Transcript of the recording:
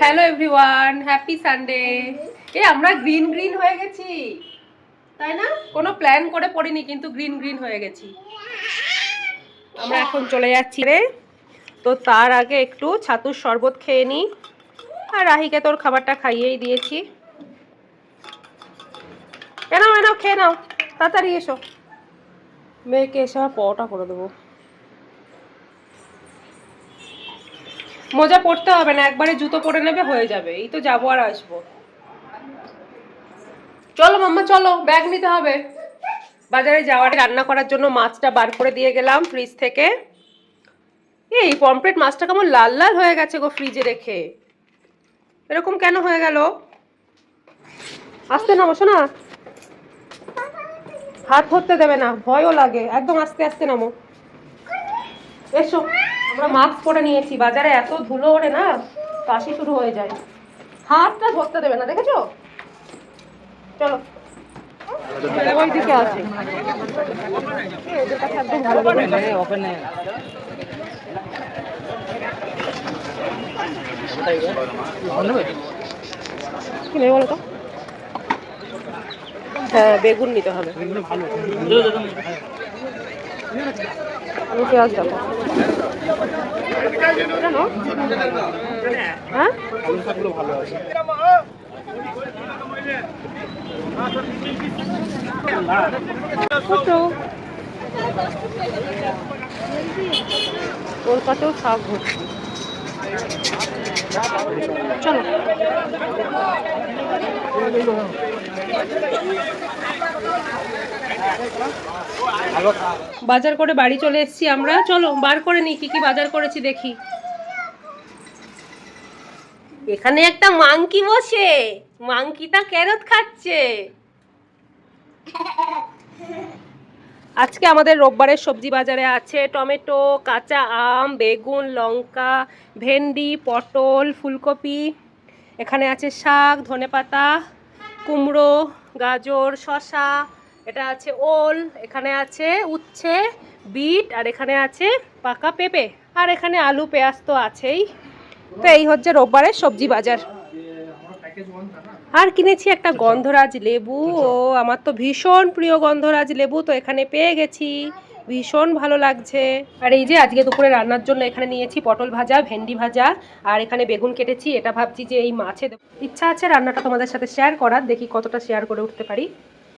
Hello everyone happy Sunday এ আমরা green green হয়ে গেছি। তাই না? কোনো প্ল্যান করে পড়িনি কিন্তু গ্রিন গ্রিন হয়ে গেছি। আমরা এখন চলে যাচ্ছি রে। তো তার আগে একটু ছাতুর শরবত খেয়ে নিই আর রাহিকে তোর খাবারটা খাইয়েই দিয়েছি। এনাও এনাও খেয়ে নাও। তাড়াতাড়ি এসো। মেয়েকে এসে পরোটা করে দেবো। মোজা পরতে হবে না, একবারে জুতো পরে নেবে, হয়ে যাবে। এই তো যাব আর আসব। চলো মাম্মা, চলো ব্যাগ নিতে হবে। বাজারে যাওয়ার রান্না করার জন্য মাছটা বার করে দিয়ে গেলাম ফ্রিজ থেকে। এই পমপ্লেট মাছটা কেমন লাল লাল হয়ে গেছে গো ফ্রিজে রেখে। এরকম কেন হয়ে গেল? আসতে না বসো না হাত ধরতে দেবে না, ভয়ও লাগে। একদম আস্তে আস্তে নামো। এসো। আমরা মাস্ক পরে নিয়েছি, বাজারে এত ধুলো ওড়ে না, কাশি শুরু হয়ে যায়। হাতটা ধরতে দেবে না, দেখেছ? চলো। ভালো তো? হ্যাঁ বেগুন নিতে হবে। আলু পেঁয়াজ এটা হ্যাঁ? কলকাতাও শাক ভর্তি চলো। বাজার করে বাড়ি চলে এসেছি আমরা। চলো, বার করে নিই, কি কি বাজার করেছি দেখি। এখানে একটা মাংকি বসে। মাংকিটা ক্যারট খাচ্ছে। আজকে আমাদের রোববারের সবজি বাজারে আছে টমেটো, কাঁচা আম, বেগুন, লঙ্কা, ভেন্ডি, পটল, ফুলকপি। এখানে আছে শাক, ধনেপাতা, কুমড়ো। গাজর শশা এটা আছে ওল, এখানে আছে উচ্ছে, বিট, আর এখানে আছে পাকা পেঁপে, আর এখানে আলু পেঁয়াজ তো আছেই। তো এই হচ্ছে রোববারের সবজি বাজার। আর কিনেছি একটা গন্ধরাজ লেবু, ও আমার তো ভীষণ প্রিয় গন্ধরাজ লেবু, তো এখানে পেয়ে গেছি। ভীষণ ভালো লাগছে। আর এই যে আজকে দুপুরে রান্নার জন্য এখানে নিয়েছি পটল ভাজা, ভেন্ডি ভাজা, আর এখানে বেগুন কেটেছি। এটা ভাবছি যে এই মাছে ইচ্ছা আছে রান্নাটা তোমাদের সাথে শেয়ার করার। দেখি কতটা শেয়ার করে উঠতে পারি।